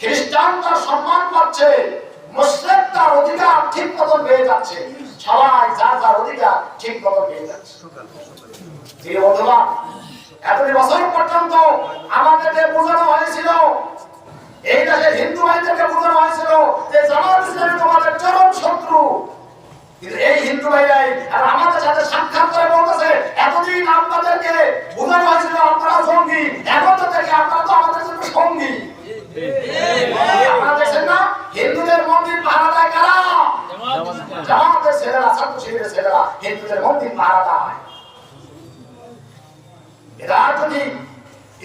খ্রিস্টান তার সম্মান পাচ্ছে মুসলিম তার অধিকার ঠিক মতো পেয়ে যাচ্ছে। সবাই যার যার অধিকার ঠিক মতো পেয়ে যাচ্ছে। প্রিয় বন্ধুগণ এতটি বছর পর্যন্ত আমাদেরকে বোঝানো হয়েছিল, এই দেশের হিন্দু ভাইদেরকে বোঝানো হয়েছিল যে জামাত ইসলামী তোমাদের চরম শত্রু। কিন্তু এই হিন্দু ভাইরাই আর আমাদের সাথে সাক্ষাৎ করে বলতেছে, এতদিন আপনাদেরকে বোঝানো হয়েছিল আপনারা জঙ্গি এখন তো থেকে আপনারা তো আমাদের জন্য সঙ্গী আপনারা দেখছেন না হিন্দুদের মন্দির পাহারা দেয় কারা জামাতের ছেলেরা ছাত্র শিবিরের ছেলেরা হিন্দুদের মন্দির পাহারা দেয় এরা যদি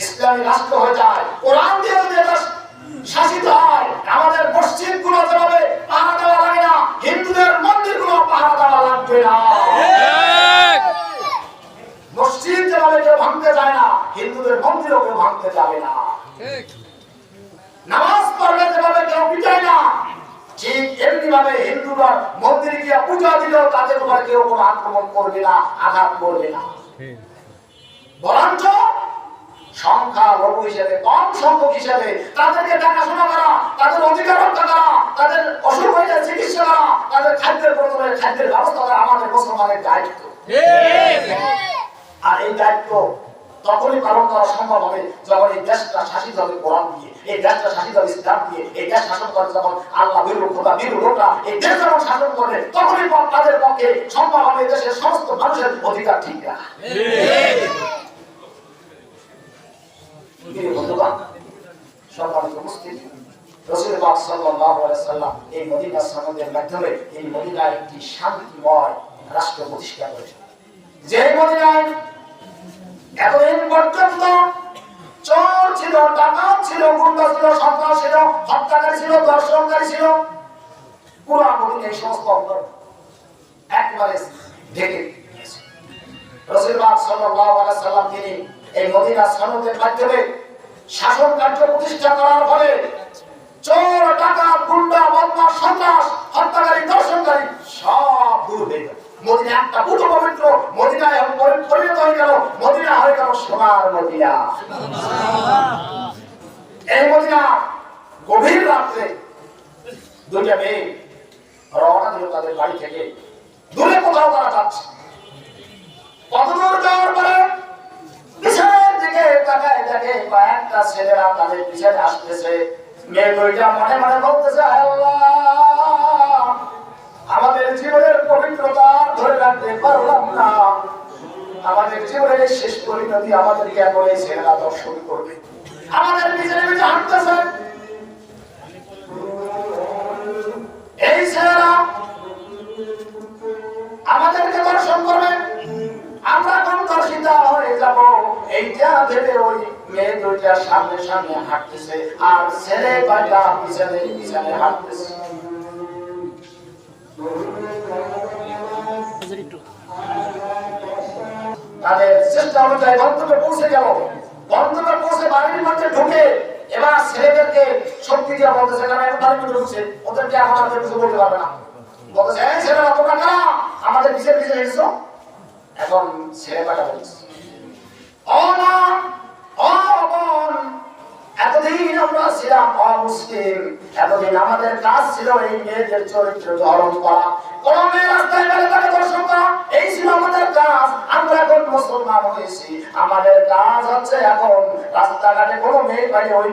ইসলামী রাষ্ট্র হয়ে যায় কোরআন দিয়ে যদি এটা শাসিত হয় আমাদের মসজিদগুলো যেভাবে পাহারা দেওয়া লাগে না হিন্দুদের মন্দিরগুলো পাহারা দেওয়া লাগবে না। মসজিদ যেভাবে কেউ ভাঙতে যায় না হিন্দুদের মন্দিরও কেউ ভাঙতে যাবে না। নামাজ পড়লে যেভাবে কেউ পিটায় না ঠিক এমনি ভাবে হিন্দুরা মন্দিরে গিয়ে পূজা দিলেও তাদের উপর কেউ কোনো আক্রমণ করবে না আঘাত করবে না। বরঞ্চ সংখ্যা লঘু হিসেবে কম সংখ্যক হিসেবে তাদেরকে দেখাশোনা করা তাদের অধিকার রক্ষা করা তাদের অসুখ হয়ে চিকিৎসা করা তাদের খাদ্যের প্রয়োজনে খাদ্যের ব্যবস্থা করা আমাদের মুসলমানের দায়িত্ব। আর এই দায়িত্ব তখনই পালন করা সম্ভব হবে যখন এই দেশটা শাসিত হবে কোরআন দিয়ে, এই দেশটা শাসিত হবে ইসলাম দিয়ে, এই দেশ শাসন করে যখন আল্লাহ বিরু খোদা বিরু লোকরা এই দেশ যখন শাসন করবে, তখনই তাদের পক্ষে সম্ভব হবে দেশের সমস্ত মানুষের অধিকার ঠিক রাখা। একটি শান্তিময় রাষ্ট্র প্রতিষ্ঠা করেছেন। যে মদিনায় এতদিন পর্যন্ত চোর ছিল, ডাকাত ছিল, গুন্ডা ছিল, সন্ত্রাস ছিল, হত্যাকারী ছিল দর্শনকারী ছিল। পুরো মদিনা এই সমস্ত অন্তর একবারে ঢেকে দিয়েছে। রসুল পাক সাল্লাল্লাহু আলাইহি এই মদিনা সনদের মাধ্যমে শাসন কার্য প্রতিষ্ঠা করার ফলে চোর, ডাকাত, গুন্ডা বদমাস সন্ত্রাস, হত্যাকারী দর্শনকারী সব দূর হয়ে গেল। মদিনা একটা পুরো পবিত্র। মদিনায় পরিণত হয়ে গেল। মদিনা হয়ে গেল সোনার মদিনা। এই মদিনা গভীর রাত্রে দুইটা মেয়ে রওনা দিল তাদের বাড়ি থেকে। দূরে কোথাও তারা যাচ্ছে। কতদূর যাওয়ার পরে পিছনের দিকে তাকায় দেখে কয়েকটা ছেলেরা তাদের পিছনে আসতেছে। মেয়ে দুইটা মনে মনে বলতেছে আল্লাহ আমাদের জীবনের পবিত্রতা ধরে রাখতে পারলাম না আমাদের জীবনের শেষ পরিণতি আমাদেরকে এখন এই ছেলেরা দর্শন করবে। আমাদের পিছনে পিছনে হাঁটতেছে এই ছেলেরা আমাদেরকে দর্শন করবে। আমরা কোন দর্শিতা হয়ে যাব? এইটা ভেবে ওই মেয়ে দুইটা সামনে সামনে হাঁটতেছে। আর ছেলে কয়টা পিছনে পিছনে হাঁটতেছে। তাদের চেষ্টা অনুযায়ী গন্তব্যে পৌঁছে গেল। গন্তব্যে পৌঁছে বাড়ির মধ্যে ঢুকে এবার ছেলেদেরকে শক্তি দিয়ে বলতেছে কারণ এখন বাড়ির মধ্যে ঢুকছে। ওদেরকে এখন আমাদের কিছু বলতে পারবে না। বলতেছে, এই ছেলেরা, তোমরা কারা? আমাদের পিছিয়ে পিছিয়ে এসেছ? এখন ছেলে পাটা বলছে ও বোন এতদিন আমরা ছিলাম অমুসলিম, এতদিন আমাদের কাজ ছিল এই মেয়েদের চরিত্র ধারণ করা। দর্শন করা, এই আমরা এখন হয়েছি। আমাদের হচ্ছে এখন রাস্তাঘাটে কোনো মেয়ে ওই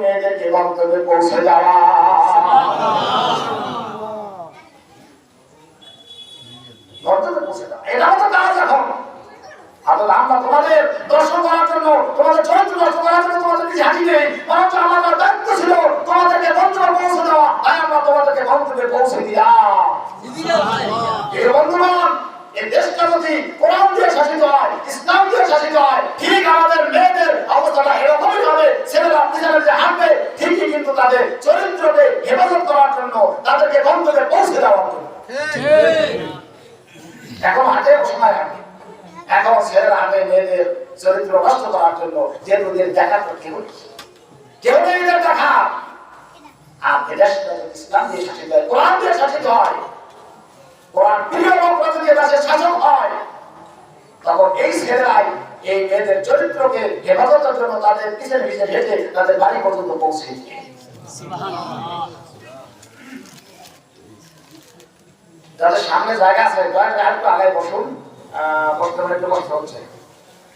কাজ এখন। আসলে আমরা তোমাদের দর্শন করার জন্য তোমাদের চরিত্র দর্শন করার জন্য তোমাদের কিছু নেই বরঞ্চ আমাদের দায়িত্ব ছিল তোমাদেরকে গন্তব্যে পৌঁছে দেওয়া তাই আমরা তোমাদেরকে গন্তব্যে পৌঁছে দিলাম। এই বন্ধুগণ এই দেশটা যদি কোরআন দিয়ে শাসিত হয় ইসলাম দিয়ে শাসিত হয় ঠিক আমাদের মেয়েদের অবস্থাটা এরকমই হবে ছেলেরা পিছনে যে হাঁটবে ঠিকই কিন্তু তাদের চরিত্রকে হেফাজত করার জন্য তাদেরকে গন্তব্যে পৌঁছে দেওয়ার জন্য হাতে সময় হাঁটে এখন ছেলেরা মেয়েদের চরিত্র নষ্ট করার জন্য যেহেতু ওদের দেখার তো কেউ কেউ নেই দেখা। আর এদেশ ইসলাম দিয়ে শাসিত হয় কোরআন দিয়ে শাসিত হয় কোরআন প্রিয় লোকরা যদি দেশের শাসক হয় তখন এই ছেলেরাই এই মেয়েদের চরিত্রকে হেফাজতের জন্য তাদের পিছনে পিছনে হেঁটে তাদের বাড়ি পর্যন্ত পৌঁছে যাদের সামনে জায়গা আছে দয়া করে একটু আগে বসুন। আহ, পারে একটু কষ্ট হচ্ছে।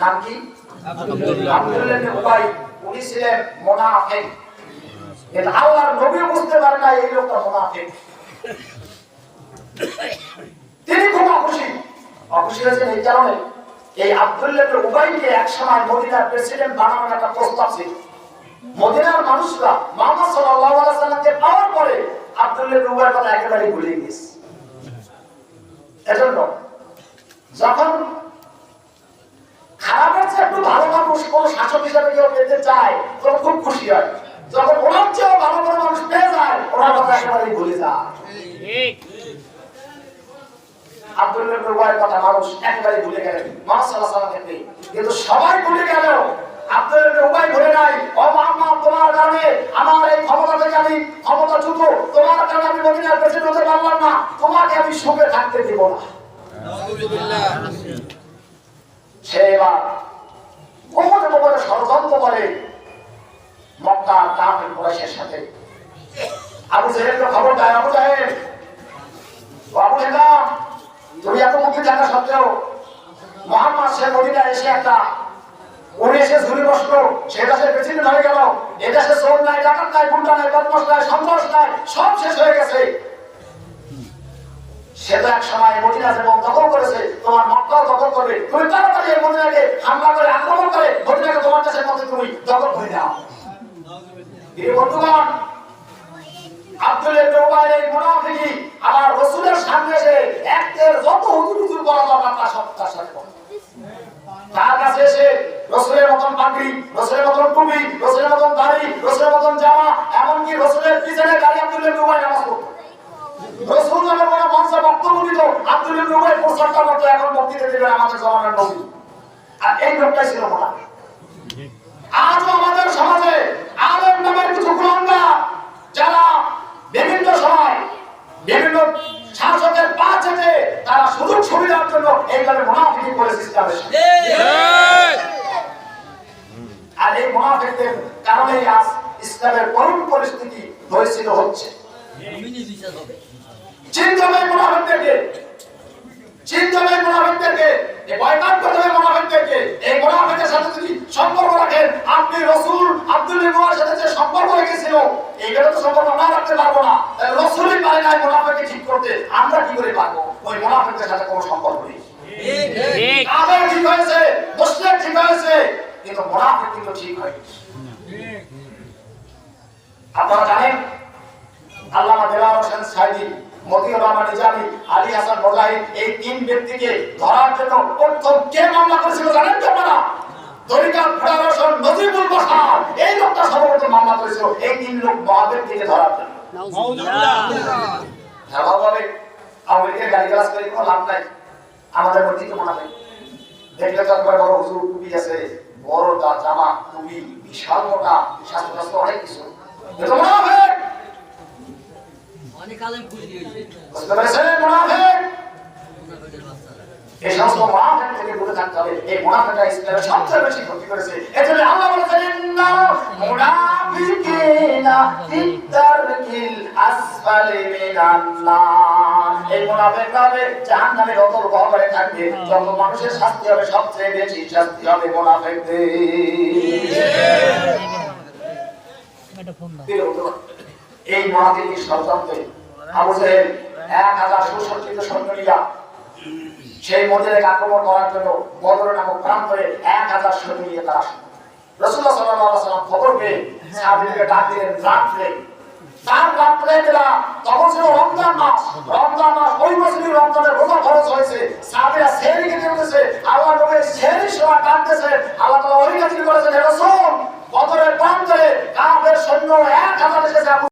নাম কি? উনি ছিলেন মুনাফিক। আল্লাহর নবী বুঝতে পারে না এই লোকটা মুনাফিক। তিনি খুব অখুশি। অখুশি হয়েছেন এই কারণে। এই আব্দুল্লাহ ইবনে উবাইকে এক সময় মদিনার প্রেসিডেন্ট বানানোর একটা প্রস্তাব ছিল। মদিনার মানুষরা মোহাম্মদ সাল্লাল্লাহু আলাইহি সাল্লামকে পাওয়ার পরে আব্দুল্লাহ উবাইয়ের কথা একেবারে ভুলে গেছে। এজন্য যখন খারাপের চেয়ে একটু ভালো মানুষ, কোন শাসক হিসাবে কেউ পেতে চায়, তখন খুব খুশি হয়। যখন ওনার চেয়েও ভালো ভালো মানুষ পেয়ে যায়, ওনার কথা একেবারে ভুলে যায়। মানুষ কিন্তু সবাই ভুলে গেল উবাই ভুলে নাই। তোমার আমার এই ক্ষমতা আমি ক্ষমতা তোমার আমি হতে পারলাম না। তোমাকে আমি সুখে থাকতে দেব না। সে এবার গোপনে গোপনে ষড়যন্ত্র করে মক্কা কাফের কুরাইশের সাথে। আবু জেহেলকে খবর দেয়, আবু জাহেল। আবু হেলাম তুমি এত মুক্তি থাকা সত্ত্বেও মোহাম্মদ সে মদিনা এসে একটা উনি এসে ঝুলি বসল। সে দেশে প্রেসিডেন্ট হয়ে গেল। এ দেশে চোর নাই, ডাকাত নাই, গুন্ডা নাই বদমাস নাই, সন্ত্রাস নাই, সব শেষ হয়ে গেছে। সে তো এক সময় মদিনা যেমন দখল করেছে, তোমার মক্কাও দখল করবে। তুমি তাড়াতাড়ি এই মদিনাকে হামলা করে আক্রমণ করে, মদিনাকে তোমার দেশের মধ্যে তুমি দখল করে দাও এই বন্ধুগণ, আব্দুল ইবনে এই মুনাফিকি আমার রাসূলের সামনে এসে একের যত হুজুর করা দরকার তা সব তার সাথে তার কাছে এসে রসুলের মতন পাগড়ি, রসুলের মতন টুপি, রসুলের মতন দাড়ি, রসুলের মতন জামা, এমনকি রসুলের পিছনে গাড়ি আব্দুল ইবনে উবাই নামাজ পড়তো রসুল যখন কোনো দিত আব্দুল ইবনে উবাই প্রচারটা এখন বক্তৃতা দেবে আমাদের জমানার নবী। আর এই লোকটাই ছিল মুনাফিক আজও আমাদের সমাজে আলেম নামের কিছু কুলাঙ্গা যারা বিভিন্ন সময় বিভিন্ন শাসকের পা চেটে তারা সুযোগ সুবিধার জন্য এইভাবে মুনাফিকি করে সিস্টেমের আর এই মুনাফিকদের কারণে আজ ইসলামের করুণ পরিস্থিতি হয়েছিল হচ্ছে। চিন্তা হবে মুনাফিকদেরকে চিন্তা মুনাফিকদেরকে এই বয়কট করতে হবে মুনাফিকদেরকে এই মুনাফিকের সাথে যদি সম্পর্ক রাখেন আপনি রসুল আব্দুল ইবনের সাথে যে সম্পর্ক রেখেছিল এইগুলো তো সম্পর্ক না রাখতে পারব না। রসুলই পারে না মুনাফিককে ঠিক করতে আমরা কি করে পারব? ওই মুনাফিকদের সাথে কোনো সম্পর্ক নেই। কাবের ঠিক হয়েছে? মুসলিম ঠিক হয়েছে? কিন্তু মুনাফিক কিন্তু ঠিক হয়নি। আপনারা জানেন হোসেন সাইদি মতিউর রহমান নিজামী আলী হাসান মোজাহিদ এই তিন ব্যক্তিকে ধরার জন্য প্রথম কে মামলা করেছিল জানেন তো আপনারা? তরিকাত ফেডারেশন নজিবুল বাসার এই লোকটা সর্বপ্রথম মামলা করেছিল এই তিন লোক মহাবীরকে ধরার জন্য। ধারাভাবে আমেরিকার গাড়ি গালাজ করে কোনো লাভ নাই। আমাদের মধ্যে তো দেখলে তো একবার বড় হুজুর টুপি আছে বড় জামা টুপি বিশাল মোটা স্বাস্থ্য অনেক কিছু। অনেক আলেম খুঁজে দিয়েছে বুঝতে পেরেছেন মুনাফিক? এই সমস্ত মুনাফিক থেকে দূরে থাকতে হবে এই মুনাফিকটা ইসলামের সবচেয়ে বেশি ক্ষতি করেছে। এজন্য আল্লাহ বলেছেন ইন্না মুনাফিকিনা ফিদ্দারকিল আসফালি মিনান নার এই মুনাফিকরা হবে জাহান্নামের অতল গহ্বরে থাকবে যত মানুষের শাস্তি হবে সবচেয়ে বেশি শাস্তি হবে মুনাফিকদের। এই মহাদিনী ষড়যন্ত্রে জেহেল এক হাজার সুসজ্জিত সৈন্য নিয়া সেই মন্দিরে আক্রমণ করার জন্য বদর নামক প্রান্তরে এক হাজার সৈন্য নিয়ে তারা রসুল্লাহ সাল্লাহ সাল্লাম খবর পেয়ে ডাক দিলেন রাত্রে তার রাত্রে তখন ছিল রমজান মাস। রমজান মাস, ওই বছরই রমজানের রোজা খরচ হয়েছে, সাহাবিরা সেরি আল্লাহ নবী সেরি সময় কাঁদতেছে আল্লাহ তাআলা ওই নাজিল করেছেন রাসূল! বদরের প্রান্তরে কাফের সৈন্য এক হাজার এসেছে